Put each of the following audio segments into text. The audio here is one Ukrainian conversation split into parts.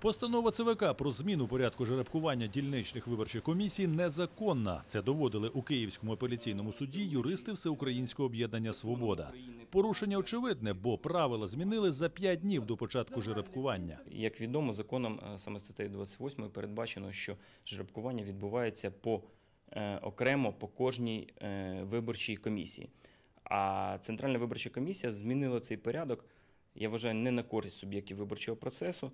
Постанова ЦВК про зміну порядку жеребкування дільничних виборчих комісій незаконна. Це доводили у Київському апеляційному суді юристи Всеукраїнського об'єднання Свобода. Порушення очевидне, бо правила змінили за п'ять днів до початку жеребкування. Як відомо, законом е, саме статтею 28 передбачено, що жеребкування відбувається по е, окремо по кожній е, виборчій комісії. А Центральна виборча комісія змінила цей порядок, я вважаю, не на користь суб'єктів виборчого процесу.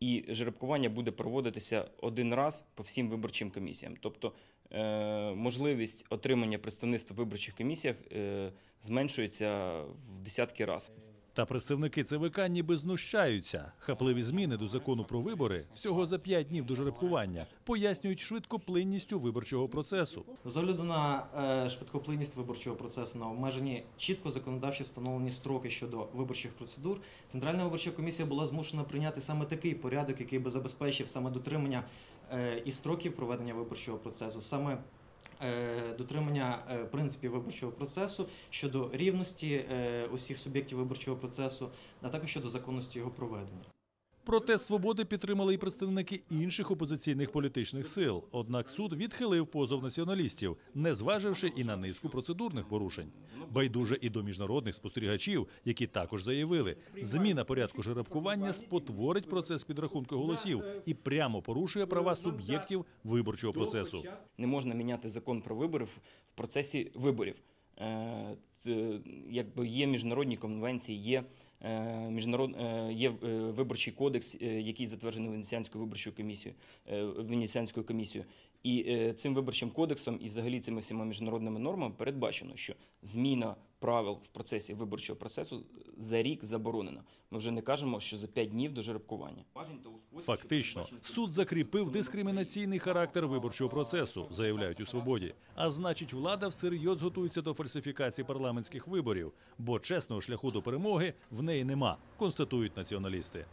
І жеребкування буде проводитися один раз по всім виборчим комісіям. Тобто е, можливість отримання представництва в виборчих комісіях е, зменшується в десятки разів. Та представники ЦВК ніби знущаються. Хапливі зміни до закону про вибори всього за п'ять днів до жеребкування пояснюють швидкоплинністю виборчого процесу. З огляду на е, швидкоплинність виборчого процесу на обмежені чітко законодавчо встановлені строки щодо виборчих процедур, Центральна виборча комісія була змушена прийняти саме такий порядок, який би забезпечив саме дотримання е, і строків проведення виборчого процесу, саме дотримання е, принципів виборчого процесу щодо рівності е, усіх суб'єктів виборчого процесу, а також щодо законності його проведення. Проте свободи підтримали і представники інших опозиційних політичних сил. Однак суд відхилив позов націоналістів, не зваживши і на низку процедурних порушень. Байдуже і до міжнародних спостерігачів, які також заявили, зміна порядку жеребкування спотворить процес підрахунку голосів і прямо порушує права суб'єктів виборчого процесу. Не можна міняти закон про вибори в процесі виборів. Е, це, Якби є міжнародні конвенції, є, е, міжнарод, е, є е, виборчий кодекс, е, який затверджений Венеціанською виборчою комісією, е, Венеціанською комісією. І е, цим виборчим кодексом і взагалі цими всіма міжнародними нормами передбачено, що зміна правил в процесі виборчого процесу за рік заборонена. Ми вже не кажемо, що за 5 днів до жеребкування. Фактично, суд закріпив дискримінаційний характер виборчого процесу, заявляють у свободі. А значить, влада всерйоз готується до фальсифікації парламентських виборів, бо чесного шляху до перемоги в неї нема, констатують націоналісти.